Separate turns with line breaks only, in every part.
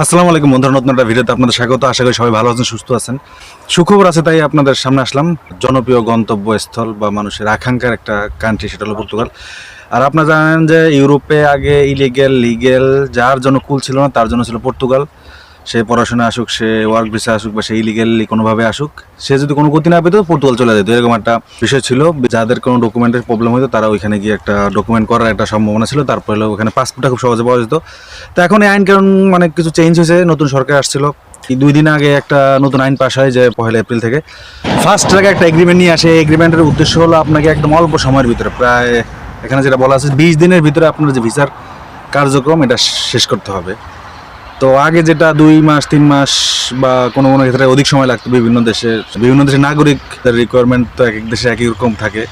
আসসালামু আলাইকুম বন্ধুরা, নতুন একটা ভিডিওতে আপনাদের স্বাগত। আশা করি সবাই ভালো আছেন, সুস্থ আছেন। সুখবর আছে তাই আপনাদের সামনে আসলাম। জনপ্রিয় গন্তব্যস্থল বা মানুষের আকাঙ্ক্ষার একটা কান্ট্রি সেটা হলো পর্তুগাল। আর আপনারা জানেন যে ইউরোপে আগে ইলিগেল লিগেল যার জন্য কুল ছিল না, তার জন্য ছিল পর্তুগাল। সে পড়াশোনা আসুক, সে ওয়ার্ক ভিসা আসুক বা সে ইলিগেলি কোনোভাবে আসুক, সে যদি কোনো গতি না পেত পর্তুগাল চলে যেত। এরকম একটা বিষয় ছিল। যাদের কোনো ডকুমেন্টের প্রবলেম হতো তারা ওইখানে গিয়ে একটা ডকুমেন্ট করার একটা সম্ভাবনা ছিল। তারপরে ওখানে পাসপোর্টটা খুব সহজে পাওয়া যেত। তো এখন এই আইন কারণ অনেক কিছু চেঞ্জ হয়েছে, নতুন সরকার আসছিল। দুই দিন আগে একটা নতুন আইন পাশ হয় যে পহেলা এপ্রিল থেকে। ফার্স্ট ট্র্যাকে একটা এগ্রিমেন্ট নিয়ে আসে। এগ্রিমেন্টের উদ্দেশ্য হলো আপনাকে একদম অল্প সময়ের ভিতরে, প্রায় এখানে যেটা বলা আছে, বিশ দিনের ভিতরে আপনার যে ভিসার কার্যক্রম, এটা শেষ করতে হবে। তো আগে যেটা দুই মাস, তিন মাস বা কোনো কোনো ক্ষেত্রে অধিক সময় লাগতো বিভিন্ন দেশে। বিভিন্ন দেশের নাগরিক রিকোয়ারমেন্ট তো এক এক দেশে একই রকম থাকে।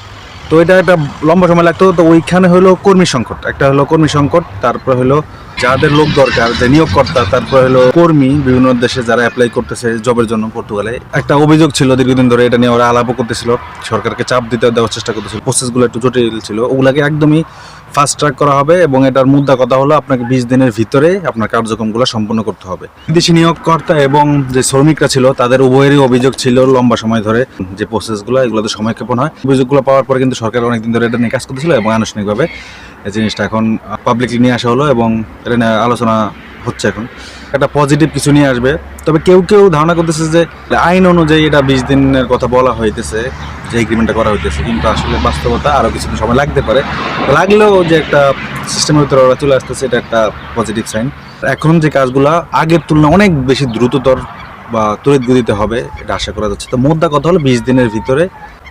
তো এটা একটা লম্বা সময় লাগতো। তো ওইখানে হলো কর্মী সংকট। একটা হলো কর্মী সংকট, তারপর হলো যাদের লোক দরকার, যে নিয়োগকর্তা, তারপর হলো কর্মী, বিভিন্ন দেশে যারা অ্যাপ্লাই করতেছে জবের জন্য পর্তুগালে। একটা অভিযোগ ছিল দীর্ঘদিন ধরে, এটা নিয়ে ওরা আলাপও করতেছিল। সরকারকে চাপ দিতে দেওয়ার চেষ্টা করতেছিল। প্রসেসগুলো একটু জটিল ছিল। ওগুলাকে একদমই ফাস্ট ট্র্যাক করা হবে এবং এটার মুদ্রা কথা হলো আপনাকে বিশ দিনের ভিতরে আপনার কার্যক্রমগুলো সম্পন্ন করতে হবে। বিদেশি নিয়োগকর্তা এবং যে শ্রমিকরা ছিল, তাদের উভয়েরই অভিযোগ ছিল লম্বা সময় ধরে যে প্রসেসগুলো এগুলোতে সময়ক্ষেপণ হয়। অভিযোগগুলো পাওয়ার পরে কিন্তু সরকার অনেকদিন ধরে এটা নিয়ে কাজ করতেছিল এবং আনুষ্ঠানিকভাবে এই জিনিসটা এখন পাবলিকলি নিয়ে আসা হলো এবং এটা নিয়ে আলোচনা হচ্ছে এখন। একটা পজিটিভ কিছু নিয়ে আসবে। তবে কেউ কেউ ধারণা করতেছে যে, আইন অনুযায়ী এটা বিশ দিনের কথা বলা হইতেছে, যে এগ্রিমেন্টটা করা হইতেছে। কিন্তু আসলে বাস্তবতা আরও কিছুদিন সময় লাগতে পারে। লাগলেও যে একটা সিস্টেমের ভিতরে ওরা চলে আসতেছে, এটা একটা পজিটিভ সাইন এখন যে কাজগুলা আগের তুলনায় অনেক বেশি দ্রুততর বা তড়িৎ গতিতে হবে, এটা আশা করা যাচ্ছে। তো মোদ্দা কথা হলো বিশ দিনের ভিতরে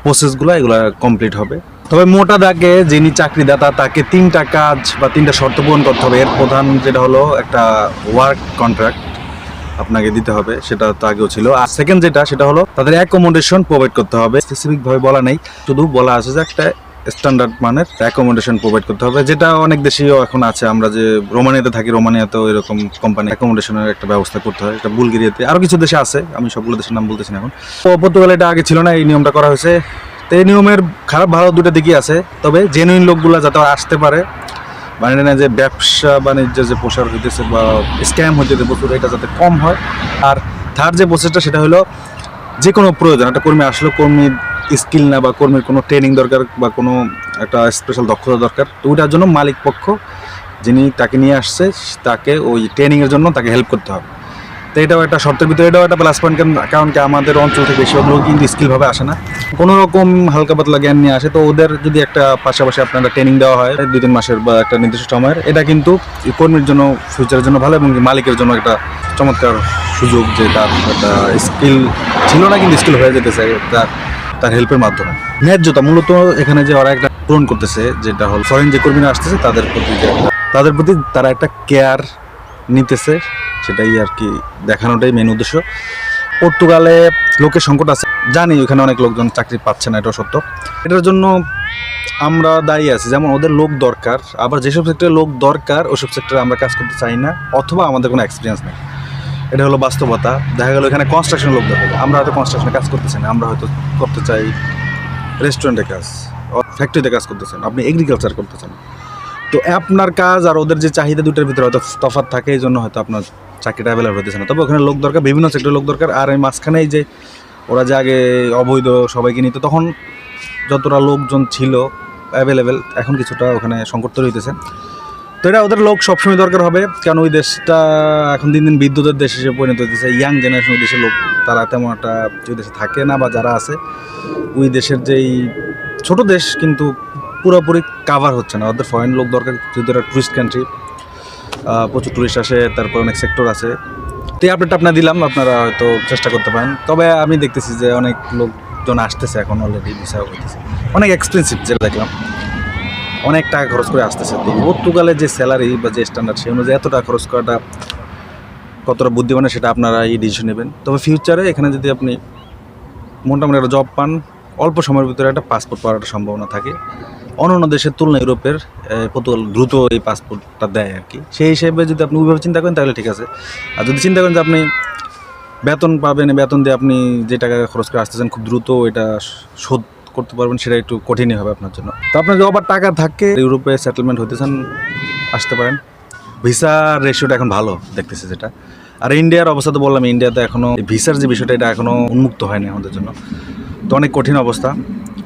প্রসেসগুলো এগুলো কমপ্লিট হবে। তবে মোটা দাগে যিনি চাকরিদাতা, তাকে তিনটা কাজ বা তিনটা শর্ত পূরণ করতে হবে। এর প্রধান যেটা হলো একটা ওয়ার্ক কন্ট্রাক্ট আপনাকে দিতে হবে, সেটা তো আগেও ছিল। আর সেকেন্ড যেটা, সেটা হলো তাদের অ্যাকোমোডেশন প্রোভাইড করতে হবে। স্পেসিফিক ভাবে বলা নেই, শুধু বলা আছে যে একটা স্ট্যান্ডার্ড মানের অ্যাকোমোডেশন প্রোভাইড করতে হবে, যেটা অনেক দেশেও এখন আছে। আমরা যে রোমানিয়াতে থাকি, রোমানিয়াতেও এরকম কোম্পানি অ্যাকোমোডেশনের একটা ব্যবস্থা করতে হয় এটা বুলগেরিয়াতে। আরও কিছু দেশে আছে, আমি সবগুলো দেশের নাম বলতেছি না এখন। পর্তুগালে এটা আগে ছিল না, এই নিয়মটা করা হয়েছে। তো এই নিয়মের খারাপ ভালো দুটো দিকই আছে। তবে জেনুইন লোকগুলো যাতে আসতে পারে মানে না যে ব্যবসা বাণিজ্য যে প্রসার হইতেছে বা স্ক্যাম হইতেছে প্রচুর, এটা যাতে কম হয়। আর থার্ড যে প্রসেসটা সেটা হলো যে কোনো প্রয়োজন, একটা কর্মী আসলে কর্মীর স্কিল না বা কর্মীর কোনো ট্রেনিং দরকার বা কোনো একটা স্পেশাল দক্ষতা দরকার, তো ওইটার জন্য মালিক পক্ষ যিনি তাকে নিয়ে আসছে, তাকে ওই ট্রেনিংয়ের জন্য তাকে হেল্প করতে হবে। তো এটাও একটা শর্তের ভিতরে, এটাও একটা প্লাস পয়েন্ট কারণ কি আমাদের অঞ্চল থেকে বেশিরভাগ লোক কিন্তু স্কিলভাবে আসে না। কোনো রকম হালকা পাতলা জ্ঞান নিয়ে আসে, তো ওদের যদি একটা পাশাপাশি আপনারা ট্রেনিং দেওয়া হয়, দুই তিন মাসের বা একটা নির্দিষ্ট সময়ের, এটা কিন্তু কর্মীর জন্য ফিউচারের জন্য ভালো এবং মালিকের জন্য একটা চমৎকার সুযোগ যে তার একটা স্কিল ছিল না, কিন্তু স্কিল হয়ে যেতেছে তার তার হেল্পের মাধ্যমে। ন্যায্যতা, মূলত এখানে যে ওরা একটা পূরণ করতেছে, যেটা হল ফরেন যে কর্মীরা আসতেছে, তাদের প্রতি তাদের প্রতি তারা একটা কেয়ার নিতেছে, সেটাই আর কি দেখানোটাই মেন উদ্দেশ্য। পর্তুগালে লোকের সংকট আছে। জানি ওখানে অনেক লোকজন চাকরি পাচ্ছে না এটা সত্য। এটার জন্য আমরা দায়ী আছি। যেমন ওদের লোক দরকার, আবার যেসব সেক্টরে লোক দরকার, ওসব সেক্টরে আমরা কাজ করতে চাই না, অথবা আমাদের কোনো এক্সপিরিয়েন্স নেই। এটা হলো বাস্তবতা। দেখা গেলো এখানে কনস্ট্রাকশন লোক দরকার। আমরা হয়তো কনস্ট্রাকশনে কাজ করতে চাই না, আমরা হয়তো করতে চাই রেস্টুরেন্টে কাজ ফ্যাক্টরিতে কাজ করতে চান আপনি এগ্রিকালচার করতে চান তো আপনার কাজ আর ওদের যে চাহিদা দুটোর ভিতরে হয়তো তফাৎ থাকে, এই জন্য হয়তো আপনার চাকরিটা অ্যাভেলেবল হতেছে না। তবে ওখানে লোক দরকার, বিভিন্ন সেক্টরের লোক দরকার, আর এই মাঝখানেই যে ওরা যে আগে অবৈধ সবাইকে নিত, তখন যতটা লোকজন ছিল অ্যাভেলেবেল এখন কিছুটা ওখানে সংকট তৈরি হইতেছে। তো এটা ওদের লোক সবসময় দরকার হবে, কারণ ওই দেশটা এখন দিন দিন বিদ্যুতের দেশ হিসেবে পরিণত হইতেছে। ইয়াং জেনারেশন ওই দেশের লোক, তারা তেমন একটা ওই দেশে থাকে না বা যারা আছে, ওই দেশের যেই ছোট দেশ কিন্তু পুরোপুরি কাভার হচ্ছে না। ওদের ফরেন লোক দরকার, যেহেতু একটা টুরিস্ট কান্ট্রি প্রচুর টুরিস্ট আসে, তারপর অনেক সেক্টর আছে। তো এই আপডেট আপনার দিলাম, আপনারা হয়তো চেষ্টা করতে পারেন। তবে আমি দেখতেছি যে অনেক লোকজন আসতেছে এখন অলরেডি ভিসা হইতেছে। অনেক এক্সপেন্সিভ যেটা দেখলাম। অনেক টাকা খরচ করে আসতেছে। তো পর্তুগালের যে স্যালারি বা যে স্ট্যান্ডার্ড সেই অনুযায়ী এত টাকা খরচ করাটা কতটা বুদ্ধিমানের সেটা আপনারা এই ডিসিশন নেবেন। তবে ফিউচারে এখানে যদি আপনি মোটামুটি একটা জব পান, অল্প সময়ের ভিতরে একটা পাসপোর্ট পাওয়ার সম্ভাবনা থাকে। অন্যান্য দেশের তুলনায় ইউরোপের পর্তুগাল দ্রুত এই পাসপোর্টটা দেয় আর কি। সেই হিসেবে যদি আপনি ওইভাবে চিন্তা করেন, তাহলে ঠিক আছে। আর যদি চিন্তা করেন যে আপনি বেতন পাবেন বেতন দিয়ে আপনি যে টাকা খরচ করে আসতেছেন, খুব দ্রুত এটা শোধ করতে পারবেন, সেটা একটু কঠিনই হবে আপনার জন্য। তো আপনার যদি আবার টাকা থাকে, ইউরোপে সেটেলমেন্ট হতে চান, আসতে পারেন। ভিসার রেশিওটা এখন ভালো, দেখতেছে যেটা। আর ইন্ডিয়ার অবস্থা তো বললাম ইন্ডিয়াতে এখনও ভিসার যে বিষয়টা, এটা এখনও উন্মুক্ত হয়নি আমাদের জন্য। তো অনেক কঠিন অবস্থা।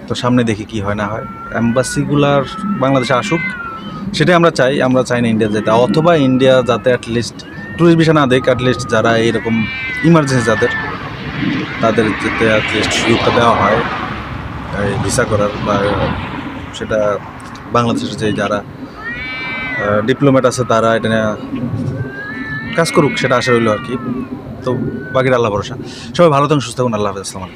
তো সামনে দেখি কি হয় না হয়। অ্যাম্বাসিগুলার বাংলাদেশে আসুক, সেটাই আমরা চাই। আমরা চাই না ইন্ডিয়া যেতে। অথবা ইন্ডিয়া যাতে অ্যাটলিস্ট ট্যুরিস্ট ভিসা না দেখ অ্যাটলিস্ট যারা এরকম ইমার্জেন্সি যাদের, তাদের যাতে অ্যাটলিস্ট সুযোগটা দেওয়া হয় ভিসা করার। বা সেটা বাংলাদেশের যে যারা ডিপ্লোমেট আছে, তারা এটা কাজ করুক, সেটা আশা রইল আর কি। তো বাকিটা আল্লাহ ভরসা। সবাই ভালো থাকুন, সুস্থ থাকুন, আল্লাহ হাফেজ, আসসালামু